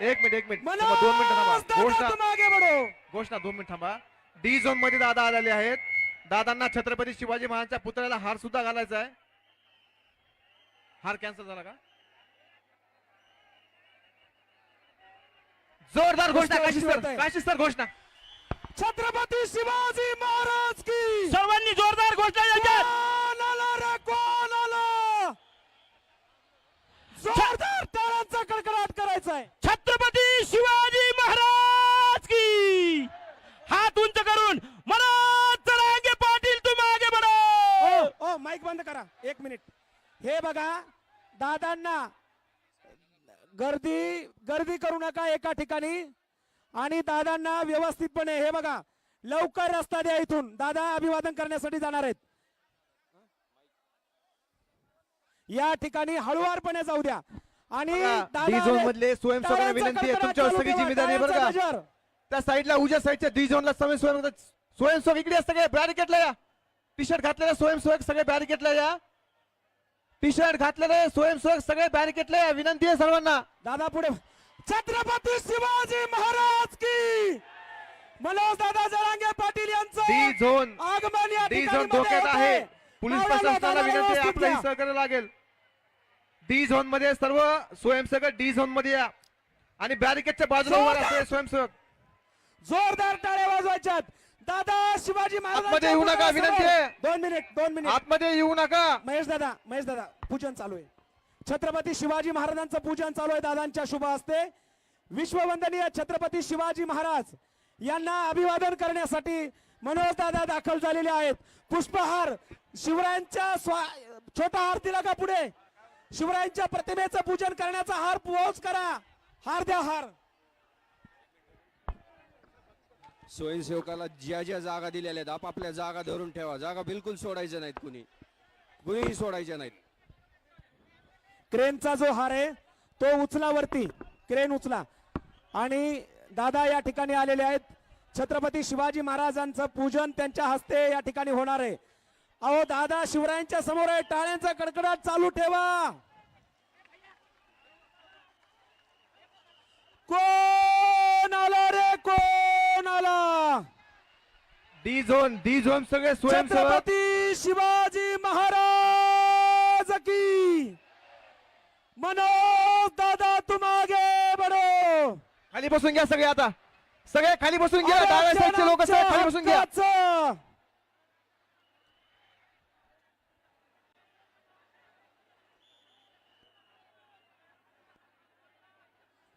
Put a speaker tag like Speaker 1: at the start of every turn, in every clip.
Speaker 1: एक मिनिट एक मिनिट. थांबा, दोन मिनिटं थांबा. घोषणा
Speaker 2: तुम आगे बढ़ो
Speaker 1: घोषणा दोन मिनिट थांबा. डी झोनमध्ये दादा आलेले आहेत. दादांना छत्रपती शिवाजी महाराजांच्या पुतळ्याला हार सुद्धा घालायचा आहे. हार कॅन्सल झाला का? जोरदार घोषणा काशी सर काशी सर घोषणा.
Speaker 2: छत्रपती शिवाजी महाराज की.
Speaker 3: सर्वांनी जोरदार घोषणा याच्यात
Speaker 2: कोण आलं रे कोण आलं जोरदार टाळ्यांचा कडकडाट करायचा आहे
Speaker 3: छत्रपती शिवाजी महाराज की! हात उंच करून मनोज जरांगे पाटील तुम आगे बढ़ो!
Speaker 2: ओ माईक बंद करा. एक मिनिट हे बघा दादांना गर्दी गर्दी करू नका एका ठिकाणी. आणि दादांना व्यवस्थितपणे हे बघा लवकर रस्ता द्या इथून. दादा अभिवादन करण्यासाठी जाणार आहेत. या ठिकाणी हळुवारपणे जाऊ द्या. आणि
Speaker 1: डी झोन. मधले स्वयंसेवकांना विनंती आहे तुमच्यावर
Speaker 2: चालू
Speaker 1: सगळी जिम्मेदारी बरं का. त्या साईडला उज्या साईडच्या डी झोनला सगळे स्वयं स्वयंसेवक इकडे असतं काय? बॅरिकेडला या. टी शर्ट घातलेले स्वयंसेवक सगळे बॅरिकेडला या. टी शर्ट घातलेले स्वयंसेवक सगळे बॅरिकेडला या. विनंती आहे सर्वांना.
Speaker 2: दादा पुढे. छत्रपती शिवाजी महाराज की! मनोज दादा जरांगे पाटील
Speaker 1: डी
Speaker 2: यांचं
Speaker 1: झोन
Speaker 2: आगमन या
Speaker 1: डी
Speaker 2: ठिकाणी
Speaker 1: झोन धोक्यात आहे. पोलीस प्रशासनाला विनंती आहे आपलं. सहकार्य लागेल. डी झोनमध्ये सर्व स्वयंसेवक डी झोनमध्ये या. आणि बॅरिकेडच्या बाजूला उभा स्वयंसेवक.
Speaker 2: जोरदार टाळ्या वाजवायच्यात. दादा शिवाजी महाराज
Speaker 1: आतमध्ये येऊ नका, विनंती आहे.
Speaker 2: दोन मिनिट दोन मिनिट.
Speaker 1: आतमध्ये येऊ नका.
Speaker 2: महेश दादा महेश दादा पूजन चालू आहे. छत्रपती शिवाजी महाराजांचं पूजन चालू आहे दादांच्या शुभ हस्ते. विश्ववंदनीय छत्रपती शिवाजी महाराज यांना अभिवादन करण्यासाठी मनोज दादा दाखल झालेले आहेत. पुष्पहार शिवरायांच्या स्वा छोटा हार दिला का पुढे? शिवरायांच्या प्रतिमेचं पूजन करण्याचा हार पोहोच करा. हार द्या हार.
Speaker 4: स्वयंसेवकाला ज्या ज्या जागा दिलेल्या आहेत आपापल्या जागा धरून ठेवा. जागा बिलकुल सोडायच्या नाहीत कुणी. कुणीही सोडायच्या नाहीत.
Speaker 2: क्रेनचा जो हार आहे तो उचला वरती क्रेन उचला. आणि दादा या ठिकाणी आलेले आहेत. छत्रपती शिवाजी महाराजांचं पूजन त्यांच्या हस्ते या ठिकाणी होणार आहे. अहो दादा शिवरायांच्या समोर आहे. टाळ्यांचा कडकडाट चालू ठेवा. कोण आला रे? कोण आला?
Speaker 1: डी झोन डी झोन सगळे स्वयंसेवक.
Speaker 2: छत्रपती शिवाजी महाराज की. मनोज दादा तुम आगे बढो.
Speaker 1: खाली बसून घ्या सगळे आता. सगळे खाली बसून घ्या. डाव्या साईडचे लोक सगळे खाली बसून घ्या.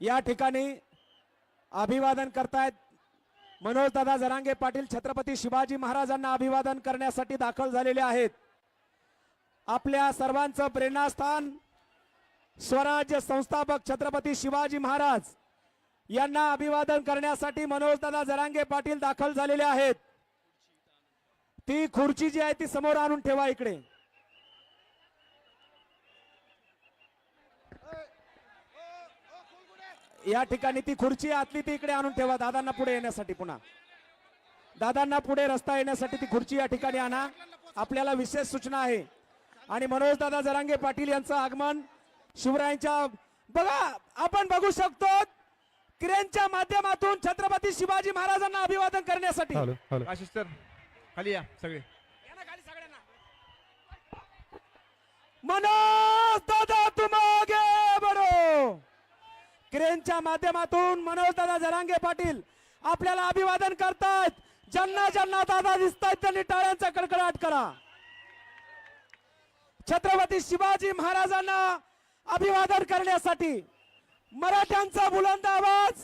Speaker 2: या ठिकाणी अभिवादन करतायत मनोज दादा जरांगे पाटील छत्रपती शिवाजी महाराजांना अभिवादन करण्यासाठी दाखल झालेले आहेत. आपल्या सर्वांचं प्रेरणास्थान स्वराज्य संस्थापक छत्रपती शिवाजी महाराज यांना अभिवादन करण्यासाठी मनोज दादा जरांगे पाटील दाखल झालेले आहेत. ती खुर्ची जी आहे ती समोर आणून ठेवा इकडे. या ठिकाणी ती खुर्ची आतली ती इकडे आणून ठेवा दादांना पुढे येण्यासाठी पुन्हा. दादांना पुढे रस्ता येण्यासाठी ती खुर्ची या ठिकाणी आणा. आपल्याला विशेष सूचना आहे. आणि मनोज दादा जरांगे पाटील यांचं आगमन शिवरायांच्या बघा आपण बघू शकतो क्रेनच्या माध्यमातून छत्रपती शिवाजी महाराजांना अभिवादन करण्यासाठी.
Speaker 1: आशिष सर खाली या सगळे.
Speaker 2: मनोज दादा तुम आगे बढो क्रेनच्या माध्यमातून मनोज दादा जरांगे पाटील आपल्याला अभिवादन करतायत. ज्यांना ज्यांना दादा दिसतायत त्यांनी टाळ्यांचा कडकडाट करा. छत्रपती शिवाजी महाराजांना अभिवादन करण्यासाठी मराठ्यांचा बुलंद आवाज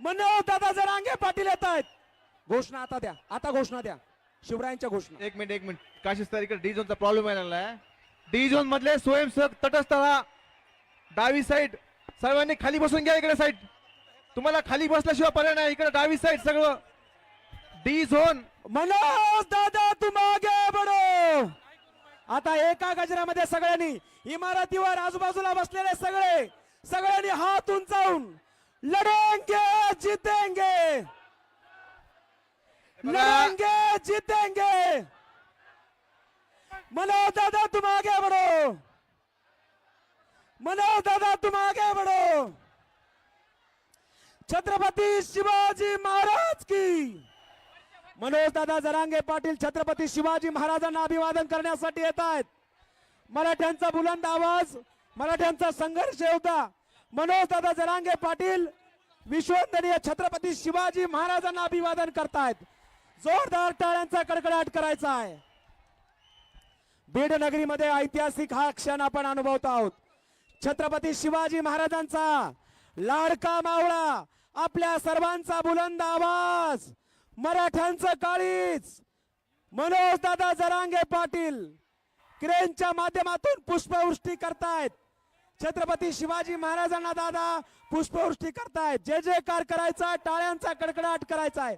Speaker 2: मनोज दादा जरांगे पाटील येत आहेत. घोषणा आता द्या. आता घोषणा द्या. शिवरायांच्या घोषणा.
Speaker 1: एक मिनिट एक मिनिट. काशीस तारीख डी झोनचा प्रॉब्लेम यायला लागलाय. डी झोन मधले स्वयंसेवक तटस्थ डावी साईड सर्वांनी खाली बसून घ्या इकडे साईड तुम्हाला खाली बसल्याशिवाय पर्याय नाही. इकडे डावी साईड सगळं. डी झोन
Speaker 2: मनोज दादा तुम आगे बढो आता एका गजरामध्ये सगळ्यांनी इमारतीवर आजूबाजूला बसलेले सगळे सगळ्यांनी हात उंचावून लढेंगे जितेंगे. लढेंगे जितेंगे. मनोज दादा तुम आगे बढ़ो मनोज दादा तुम आगे बढ़ो छत्रपती शिवाजी महाराज की. मनोज दादा जरांगे पाटील छत्रपती शिवाजी महाराजांना अभिवादन करण्यासाठी येत आहेत. मराठ्यांचा बुलंद आवाज मराठ्यांचा संघर्ष होता. मनोज दादा जरांगे पाटील विश्वंदनीय छत्रपती शिवाजी महाराजांना अभिवादन करतायत. जोरदार टाळ्यांचा कडकडाट करायचा आहे. बीड नगरीमध्ये ऐतिहासिक हा क्षण आपण अनुभवत आहोत. छत्रपती शिवाजी महाराजांचा लाडका मावळा आपल्या सर्वांचा बुलंद आवाज मराठ्यांचं काळीच मनोज दादा जरांगे पाटील क्रेनच्या माध्यमातून पुष्पवृष्टी करतायत. छत्रपती शिवाजी महाराजांना दादा पुष्पवृष्टी करतायत. जे जे कार करायचा टाळ्यांचा कडकडाट करायचा आहे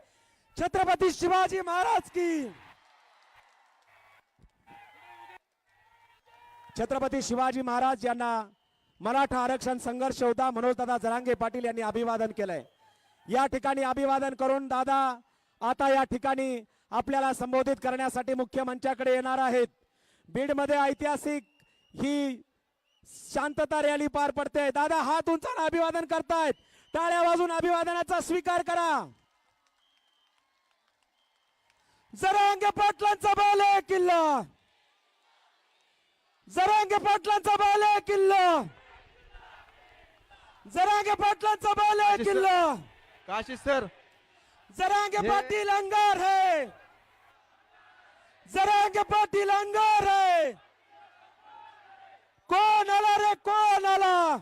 Speaker 2: छत्रपती शिवाजी महाराज की. छत्रपती शिवाजी महाराज यांना मराठा आरक्षण संघर्ष होता मनोज दादा जरांगे पाटील यांनी अभिवादन केलंय. या ठिकाणी अभिवादन करून दादा आता या ठिकाणी आपल्याला संबोधित करण्यासाठी मुख्य मंचाकडे येणार आहेत. बीडमध्ये ऐतिहासिक ही शांतता रॅली पार पडते. दादा हात उंचाना अभिवादन करतायत. टाळ्या वाजून अभिवादनाचा स्वीकार करा. जरांगे पाटलांचा बाल किल्ला. जरांगे पाटलांचा बाल किल्ला. जरांगे पाटलांचा बाल आहे किल्ला.
Speaker 1: काशी सर.
Speaker 2: जरांगे पाटील अंगार है. जरांगे पाटील अंगार है. कौन आला रे कौन आला?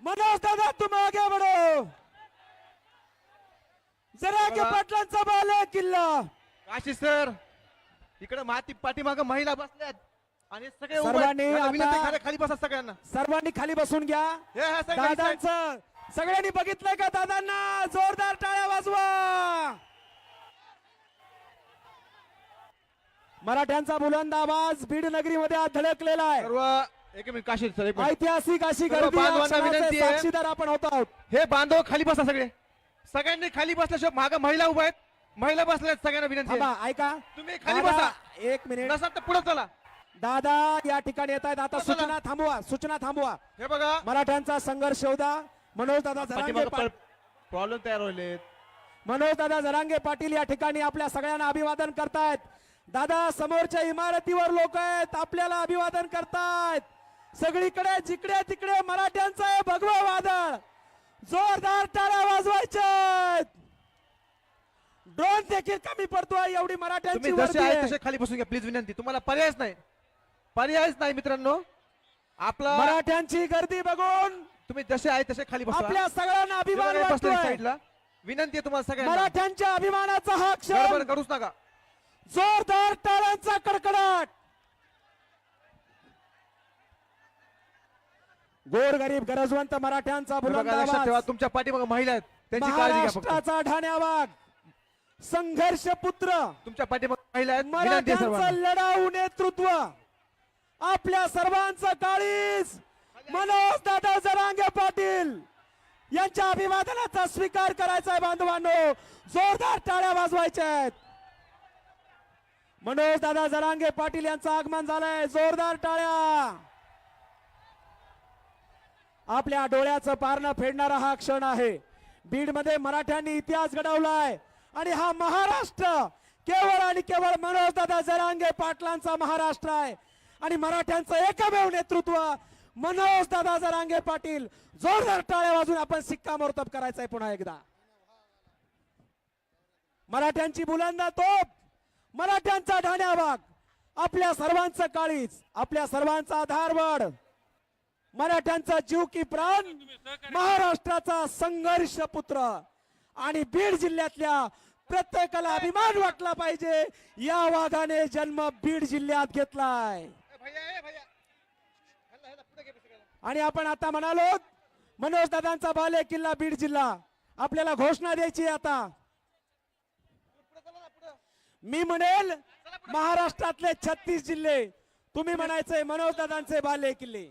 Speaker 2: मनोज दादा तुम आगे बढ़ो. जरांगे
Speaker 1: बघा.
Speaker 2: पाटलांचा बाल आहे किल्ला.
Speaker 1: काशी सर. इकडे माती पाठीमाग महिला बसल्यात. आणि सगळे उभे आहेत.
Speaker 2: सर्वांनी
Speaker 1: यांना विनंती
Speaker 2: आता-
Speaker 1: खाली- खाली बसा सगळ्यांना.
Speaker 2: सर्वांनी खाली बसून घ्या.
Speaker 1: हे हा.
Speaker 2: दादांचं सगळ्यांनी बघितलंय का दादांना? जोरदार टाळ्या वाजवा. मराठ्यांचा बुलंद आवाज बीड नगरीमध्ये आज धडकलेला आहे
Speaker 1: सर्व एक मिनिट काशी सर एक मिनिट.
Speaker 2: ऐतिहासिक अशी
Speaker 1: सर्व
Speaker 2: गर्दी या
Speaker 1: बांधवांना
Speaker 2: क्षणाचे
Speaker 1: विनंती आहे.
Speaker 2: साक्षीदार आपण होत आहोत.
Speaker 1: हे बांधव खाली बसा सगळे. सगळ्यांनी खाली बसल्याशिवाय माग महिला उभा आहेत. महिला बसल्यात सगळ्यांना विनंती आहे.
Speaker 2: थांबा ऐका.
Speaker 1: तुम्ही खाली
Speaker 2: दादा,
Speaker 1: बसा.
Speaker 2: एक मिनिट.
Speaker 1: नसाल तर पुढे चला.
Speaker 2: दादा या ठिकाणी येत आहेत. आता. सूचना थांबवा सूचना थांबवा.
Speaker 1: हे बघा.
Speaker 2: मराठ्यांचा संघर्ष होता मनोज दादा जरांगे
Speaker 1: प्रॉब्लेम तयार होईल
Speaker 2: मनोज दादा जरांगे पाटील या ठिकाणी आपल्या सगळ्यांना अभिवादन करतायत. दादा समोरच्या इमारतीवर लोक आहेत आपल्याला अभिवादन करतायत. सगळीकडे जिकडे तिकडे मराठ्यांचं आहे भगवा वादळ. जोरदार टाळ्या वाजवायच्या ड्रोन देखील कमी पडतोय एवढी मराठ्यांची
Speaker 1: खाली बसून घ्या प्लीज विनंती. तुम्हाला पर्यायच नाही. पर्यायच नाही मित्रांनो. आपला
Speaker 2: मराठ्यांची गर्दी बघून
Speaker 1: तुम्ही जसे आहे तसे खाली बसा.
Speaker 2: आपल्या सगळ्यांना अभिमान
Speaker 1: बघा, बसले
Speaker 2: वाटतोय.
Speaker 1: साईडला. विनंती आहे तुम्हाला सगळ्यांना.
Speaker 2: मराठ्यांच्या अभिमानाचा हा
Speaker 1: गडबड
Speaker 2: क्षण
Speaker 1: करूच नका.
Speaker 2: जोरदार टाळ्यांचा कडकडाट. गोरगरीब गरजवंत मराठ्यांचा
Speaker 1: हे
Speaker 2: बुलंद
Speaker 1: बघा, लक्षात ठेवा
Speaker 2: आवाज
Speaker 1: तुमच्या पाठीमागे महिला आहेत. त्यांची काळजी घ्या फक्त.
Speaker 2: महाराष्ट्राचा ठाण्यावाग संघर्ष पुत्र.
Speaker 1: तुमच्या पाठीमागे महिला आहेत. विनंती आहे
Speaker 2: मराठ्यांचं
Speaker 1: सर्वांना.
Speaker 2: लढाऊ नेतृत्व. आपल्या सर्वांचं काळीज मनोज दादा जरांगे पाटील! यांच्या अभिवादनाचा स्वीकार करायचा आहे बांधवांनो! जोरदार टाळ्या वाजवायच्या आहेत! मनोज दादा जरांगे पाटील यांचं आगमन झालंय! जोरदार टाळ्या! आपल्या डोळ्याचं पारणं फेडणारा हा क्षण आहे! बीडमध्ये मराठ्यांनी इतिहास घडवलाय! आणि हा महाराष्ट्र! केवळ आणि केवळ मनोज दादा जरांगे पाटलांचा महाराष्ट्र आहे! आणि मराठ्यांचं एकमेव नेतृत्व मनोज दादा जरांगे पाटील. जोरदार टाळ्या वाजून आपण शिक्कामोर्तब करायचा आहे पुन्हा एकदा. मराठ्यांची बुलंदा तोप मराठ्यांचा ढाण्यावाग आपल्या सर्वांचं काळीच आपल्या सर्वांचा आधारवड मराठ्यांचा जीव की प्राण महाराष्ट्राचा संघर्ष पुत्र. आणि बीड जिल्ह्यातल्या प्रत्येकाला अभिमान वाटला पाहिजे या वाघाने जन्म बीड जिल्ह्यात घेतलाय. आणि आपण आता म्हणालो मनोज दादांचा बाले किल्ला बीड जिल्हा. आपल्याला घोषणा द्यायची आता. मी म्हणेल महाराष्ट्रातले छत्तीस जिल्हे तुम्ही म्हणायचंय मनोज दादांचे बाले किल्ले.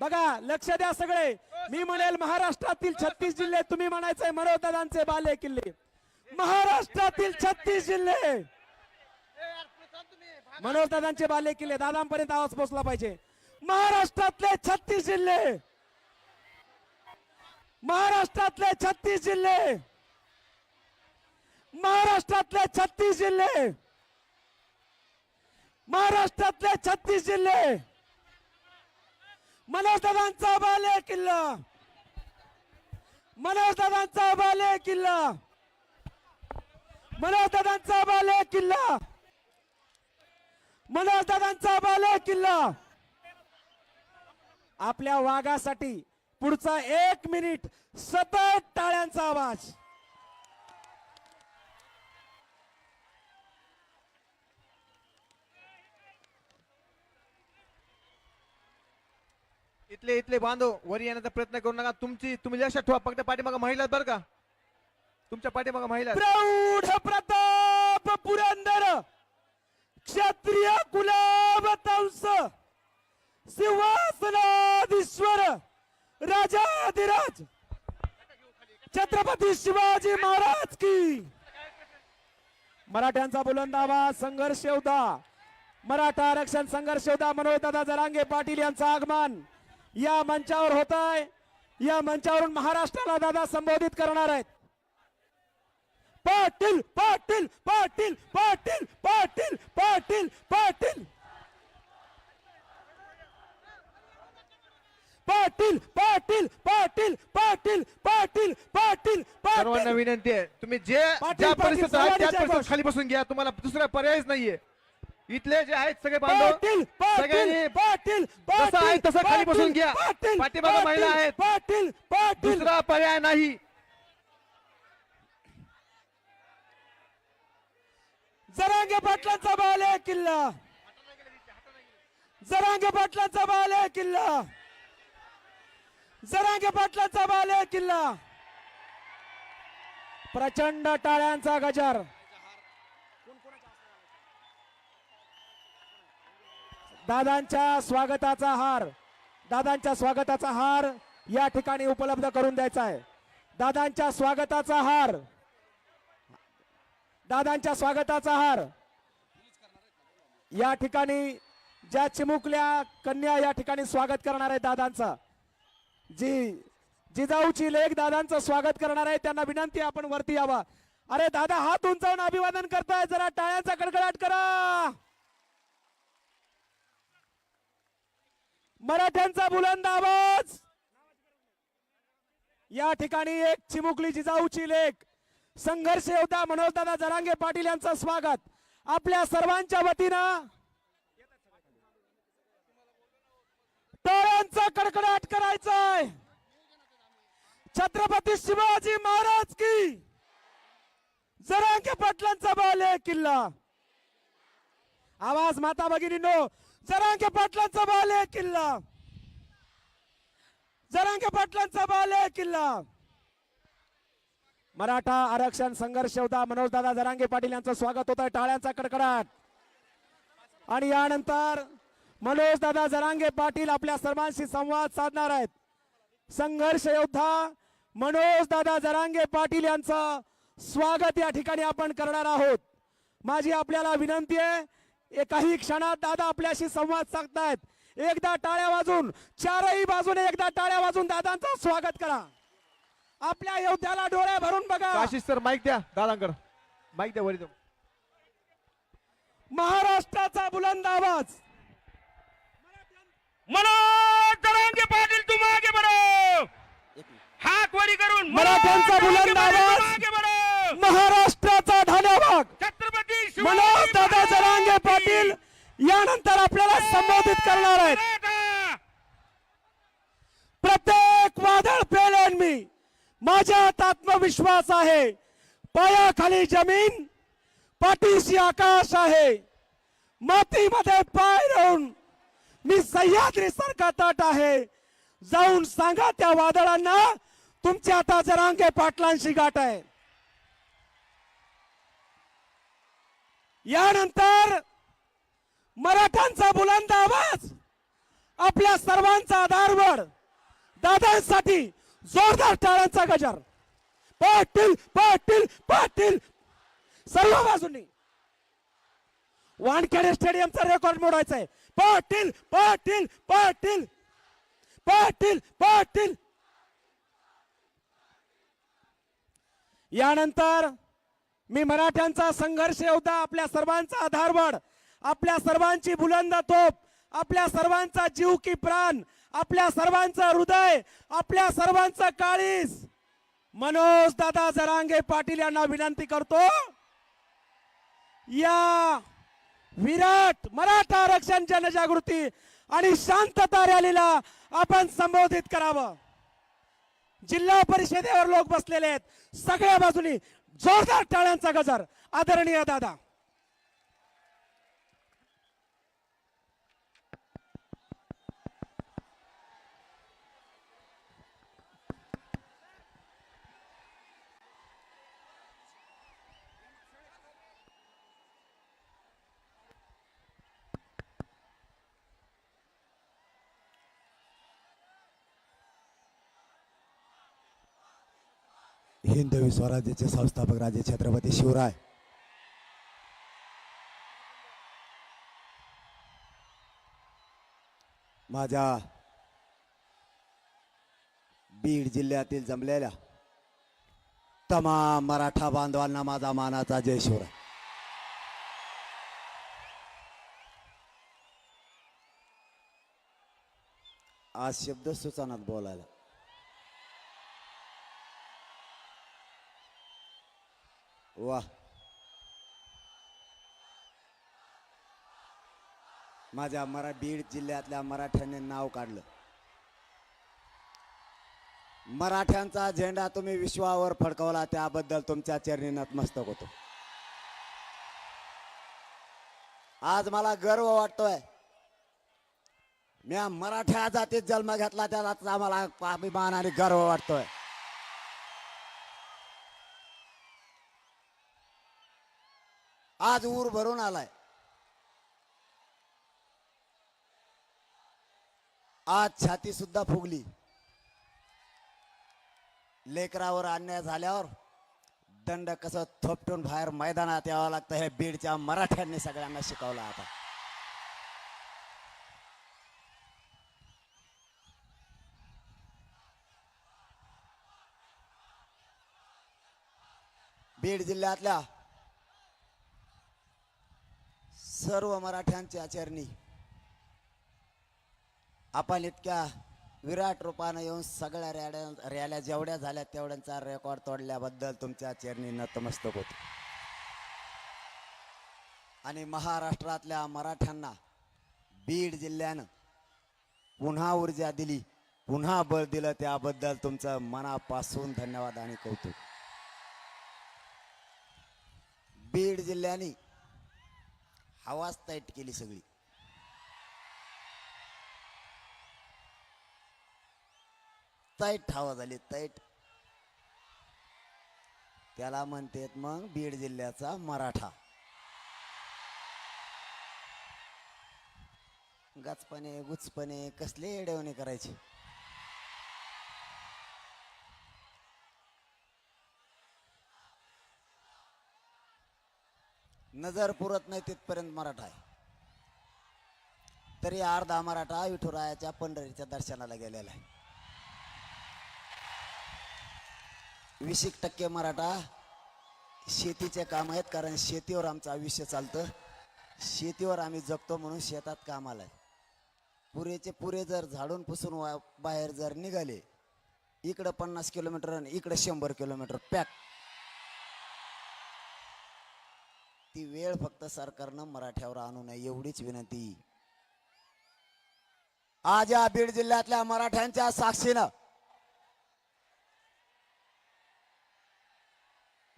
Speaker 2: बघा लक्ष द्या सगळे. मी म्हणेल महाराष्ट्रातील छत्तीस जिल्हे तुम्ही म्हणायचंय मनोज दादांचे बाले किल्ले. महाराष्ट्रातील छत्तीस जिल्हे. मनोज दादांचे बाले किल्ले दादांपर्यंत आवाज पोहोचला पाहिजे. महाराष्ट्रातले छत्तीस जिल्हे. महाराष्ट्रातले छत्तीस जिल्हे. महाराष्ट्रातले छत्तीस जिल्हे. महाराष्ट्रातले छत्तीस जिल्हे. मनोज दादांचा बाले किल्ला. मनोज दादांचा बाले किल्ला. मनोज दादांचा बाले किल्ला. मनोज दादांचा बाले किल्ला. आपल्या वाघासाठी पुढचा एक मिनिट सतत टाळ्यांचा आवाज.
Speaker 1: इथले इथले बांधव वरी येण्याचा प्रयत्न करू नका. तुमची तुम्ही लक्षात ठेवा फक्त पाठीमागा महिला बरं का? तुमच्या पाठीमागा महिला.
Speaker 2: प्रौढ प्रताप पुरंदर. क्षत्रिय कुलाब तंस सिंहासनाधीश्वर राजाधिराज छत्रपती शिवाजी महाराज की। मराठ्यांचा बुलंदाबा संघर्ष होता मराठा आरक्षण संघर्ष होता मनोजदादा जरांगे पाटील यांचं आगमन या मंचावर होत आहे या मंचावरून महाराष्ट्राला दादा संबोधित करणार आहेत. पाटील पाटील पाटील पाटील पाटील पाटील पाटील पाटील पाटील पाटील पाटील पाटील पाटील
Speaker 1: सर्वांना
Speaker 2: पाटील
Speaker 1: विनंती आहे तुम्ही जे
Speaker 2: पाटील,
Speaker 1: ज्या
Speaker 2: पाटील,
Speaker 1: परिस्थितीत आहेत त्याच परिस्थितीत
Speaker 2: घोष.
Speaker 1: खाली बसून घ्या तुम्हाला दुसरा पर्यायच नाहीये इथले जे आहेत सगळे बांधव
Speaker 2: पाटील पाटील
Speaker 1: सगळ्यांनी
Speaker 2: पाटील
Speaker 1: जसं आहे तसं खाली
Speaker 2: पाटील,
Speaker 1: बसून घ्या.
Speaker 2: पाटील
Speaker 1: पाठीमागं महिला
Speaker 2: पाटील,
Speaker 1: आहेत.
Speaker 2: पाटील पाटील
Speaker 1: दुसरा पर्याय नाही
Speaker 2: जरांगे पाटलांचा बाल आहे किल्ला. जरांगे पाटलांचा बाल आहे किल्ला. जरांगे पाटलांचा बाल आहे किल्ला. प्रचंड टाळ्यांचा गजर. दादांच्या स्वागताचा हार दादांच्या स्वागताचा हार या ठिकाणी उपलब्ध करून द्यायचा आहे. दादांच्या स्वागताचा हार दादांच्या स्वागताचा हार या ठिकाणी ज्या चिमुकल्या कन्या या ठिकाणी स्वागत करणार आहे दादांचा. जी जिजाऊची लेख दादांचं स्वागत करणार आहे त्यांना विनंती आपण वरती यावा. अरे दादा हात उंचावून अभिवादन करताय जरा टाळ्यांचा कडकडाट करा. मराठ्यांचा बुलंद आवाज. या ठिकाणी एक चिमुकली जिजाऊची लेख. संघर्ष योद्धा मनोजदादा जरांगे पाटील यांचं स्वागत. आपल्या सर्वांच्या वतीनं टाळ्यांचा कडकडाट करायचाय. छत्रपती शिवाजी महाराज की जरांगे पाटलांचा बाल किल्ला. आवाज माता भगिनीनो जरांगे पाटलांचा बाल किल्ला. जरांगे पाटलांचा बाल किल्ला. मराठा आरक्षण संघर्ष होता. मनोजदादा जरांगे पाटील यांचं स्वागत होत आहे टाळ्यांचा कडकडाट. आणि यानंतर मनोजदादा जरांगे पाटील आपल्या सर्वांशी संवाद साधणार आहेत. संघर्ष योद्धा मनोजदादा जरांगे पाटील यांचं स्वागत या ठिकाणी आपण करणार आहोत. माझी आपल्याला विनंती आहे काही क्षणात दादा आपल्याशी संवाद साधतायत. एकदा टाळ्या वाजून चारही बाजूने एकदा टाळ्या वाजून दादांचं स्वागत करा. आपल्या योद्ध्याला डोळे भरून बघा.
Speaker 1: आशिष सर माईक द्या दादांकडे. माईक द्या वरी द्या.
Speaker 2: महाराष्ट्राचा बुलंद आवाज.
Speaker 3: मनोज जरांगे पाटील तुम आगे बढ़ो हाथ वरी करून.
Speaker 2: मराठ्यांचा बुलंद आवाज. महाराष्ट्राचा धन्यवाद.
Speaker 3: छत्रपती शिवाजी
Speaker 2: मनोज दादा जरांगे पाटील यानंतर आपल्याला संबोधित करणार आहेत. प्रत्येक वादळ पेलेन मी. माझ्यात आत्मविश्वास आहे. पायाखाली जमीन पाठीशी आकाश आहे. मातीमध्ये पाय राहून मी सह्याद्री सारखा तट आहे. जाऊन सांगा त्या वादळांना तुमच्या आता जरांगे पाटलांशी गाठ आहे. यानंतर मराठ्यांचा बुलंद आवाज आपल्या सर्वांचा आधारवर दादांसाठी जोरदार टाळ्यांचा गजर. पाटील पाटील पाटील. सर्व बाजूंनी. वानखेडे स्टेडियमचा रेकॉर्ड मोडायचा आहे. पाटील पाटील पाटील. पाटील पाटील. यानंतर मी मराठ्यांचा संघर्ष होता आपल्या सर्वांचा आधारवड आपल्या सर्वांची बुलंद तोप आपल्या सर्वांचा जीव की प्राण आपल्या सर्वांचं हृदय आपल्या सर्वांचं काळीस मनोज दादा जरांगे पाटील यांना विनंती करतो. या विराट मराठा आरक्षण जनजागृती आणि शांतता रॅलीला आपण संबोधित करावं. जिल्हा परिषदेवर लोक बसलेले आहेत. सगळ्या बाजूनी जोरदार टाळ्यांचा गजर. आदरणीय दादा.
Speaker 5: हिंदवी स्वराज्याचे संस्थापक राजे छत्रपती शिवराय. माझ्या बीड जिल्ह्यातील जमलेल्या तमाम मराठा बांधवांना माझा मानाचा जय शिवराय. आज शब्द सुचनात बोलायला. वा. माझ्या मरा बीड जिल्ह्यातल्या मराठ्यांनी नाव काढलं. मराठ्यांचा झेंडा तुम्ही विश्वावर फडकवला त्याबद्दल तुमच्या चरणी नतमस्तक होतो. आज मला गर्व वाटतोय. मी मराठ्या जातीत जन्म घेतला त्याचा आम्हाला अभिमान आणि गर्व वाटतोय. आज ऊर भरून आलाय. आज छाती सुद्धा फुगली. लेकरावर अन्याय झाल्यावर दंड कसं थोपटून बाहेर मैदानात यावं लागतं हे बीडच्या मराठ्यांनी सगळ्यांना शिकवलं आता. बीड जिल्ह्यातल्या सर्व मराठ्यांच्या चरणी आपण इतक्या विराट रूपानं येऊन सगळ्या रॅड्या रॅल्या जेवढ्या झाल्या तेवढ्यांचा रेकॉर्ड तोडल्याबद्दल तुमच्या चरणी नतमस्तक होतो. आणि महाराष्ट्रातल्या मराठ्यांना बीड जिल्ह्यानं पुन्हा ऊर्जा दिली पुन्हा बळ दिलं त्याबद्दल तुमचं मनापासून धन्यवाद आणि कौतुक. बीड जिल्ह्याने हवाच तैट केली सगळी. तैट हवा झाली तैट. त्याला म्हणतेत मग बीड जिल्ह्याचा मराठा. गचपणे गुचपणे कसले एडवणे करायचे? नजर पुरत नाही तिथपर्यंत मराठा आहे. तरी अर्धा मराठा विठुरायाच्या पंढरीच्या दर्शनाला गेलेला आहे. वीस एक टक्के मराठा शेतीचे काम आहेत कारण शेतीवर आमचं आयुष्य चालतं. शेतीवर आम्ही जगतो म्हणून शेतात कामाला आहे. पुरेचे पुरे जर झाडून पुसून वा- बाहेर जर निघाले इकडं पन्नास किलोमीटर आणि इकडं शंभर किलोमीटर पॅक. ती वेळ फक्त सरकारनं मराठ्यावर आणू नये एवढीच विनंती. आज या बीड जिल्ह्यातल्या मराठ्यांच्या साक्षीनं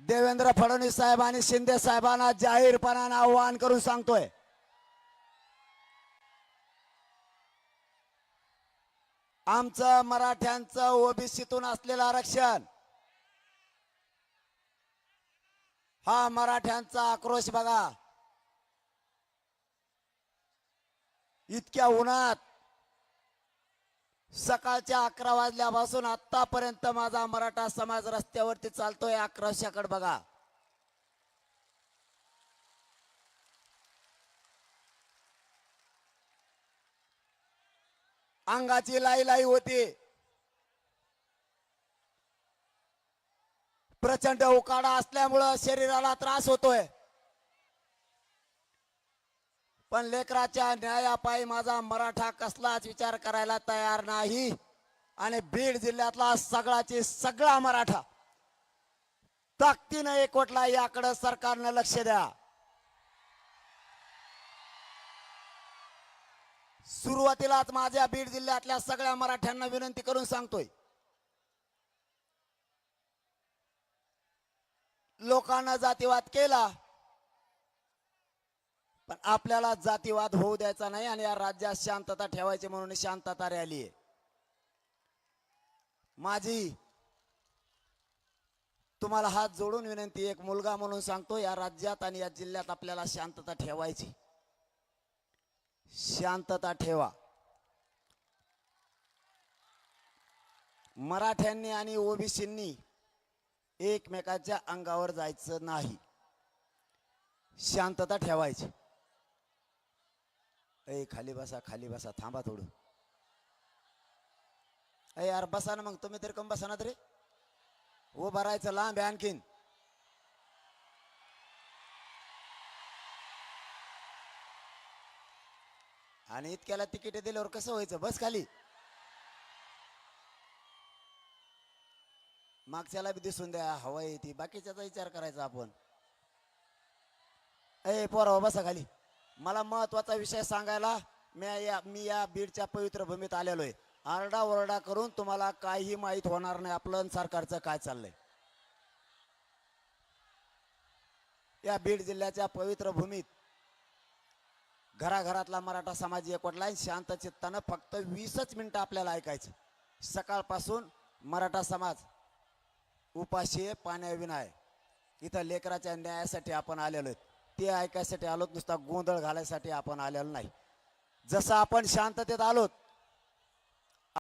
Speaker 5: देवेंद्र फडणवीस साहेब आणि शिंदे साहेबांना जाहीरपणानं आव्हान करून सांगतोय. आमचं मराठ्यांचं ओबीसीतून असलेलं आरक्षण हा मराठ्यांचा आक्रोश बघा. इतक्या उन्हात सकाळच्या अकरा वाजल्यापासून आतापर्यंत माझा मराठा समाज रस्त्यावरती चालतोय आक्रोशाकडे बघा. अंगाची लाई लाई होती. प्रचंड उकाडा असल्यामुळं शरीराला त्रास होतोय. पण लेकराच्या न्यायापायी माझा मराठा कसलाच विचार करायला तयार नाही. आणि बीड जिल्ह्यातला सगळाची सगळा मराठा. ताकदीनं एकवटला याकडं सरकारनं लक्ष द्या. सुरुवातीलाच माझ्या बीड जिल्ह्यातल्या सगळ्या मराठ्यांना विनंती करून सांगतोय. लोकांना जातीवाद केला. पण आपल्याला जातीवाद होऊ द्यायचा नाही आणि या राज्यात शांतता ठेवायची म्हणून शांतता रॅली आहे. माझी तुम्हाला हात जोडून विनंती एक मुलगा म्हणून सांगतो या राज्यात आणि या जिल्ह्यात आपल्याला शांतता ठेवायची. शांतता ठेवा. मराठ्यांनी आणि ओबीसींनी एकमेकाच्या अंगावर जायचं नाही. शांतता ठेवायची. अय खाली बसा खाली बसा थांबा थोडं. अय यार बसा ना मग तुम्ही तरी कम बसा ना तरी. उभं राहायचं लांब आहे आणखीन. आणि इतक्याला तिकीट दिल्यावर कसं व्हायचं? बस खाली. मागच्याला बी दिसून द्या हवा येते. बाकीच्याचा विचार करायचा आपण. ए पोरा बसा खाली. मला महत्त्वाचा विषय सांगायला मी या मी या बीडच्या पवित्र भूमीत आलेलो आहे आरडा ओरडा करून तुम्हाला काही माहीत होणार नाही. आपलं सरकारचं काय चाललंय? या बीड जिल्ह्याच्या पवित्र भूमीत घराघरातला मराठा समाज एकवटला शांत चित्तानं फक्त वीसच मिनिटं आपल्याला ऐकायचं. सकाळपासून मराठा समाज उपाशी पाण्याविनाय पाण्याविना आहे. इथं लेकराच्या न्यायासाठी आपण आलेलो आहेत. ते ऐकायसाठी आलोत नुसता गोंधळ घालायसाठी आपण आलेलो नाही. जसं आपण शांततेत आलोत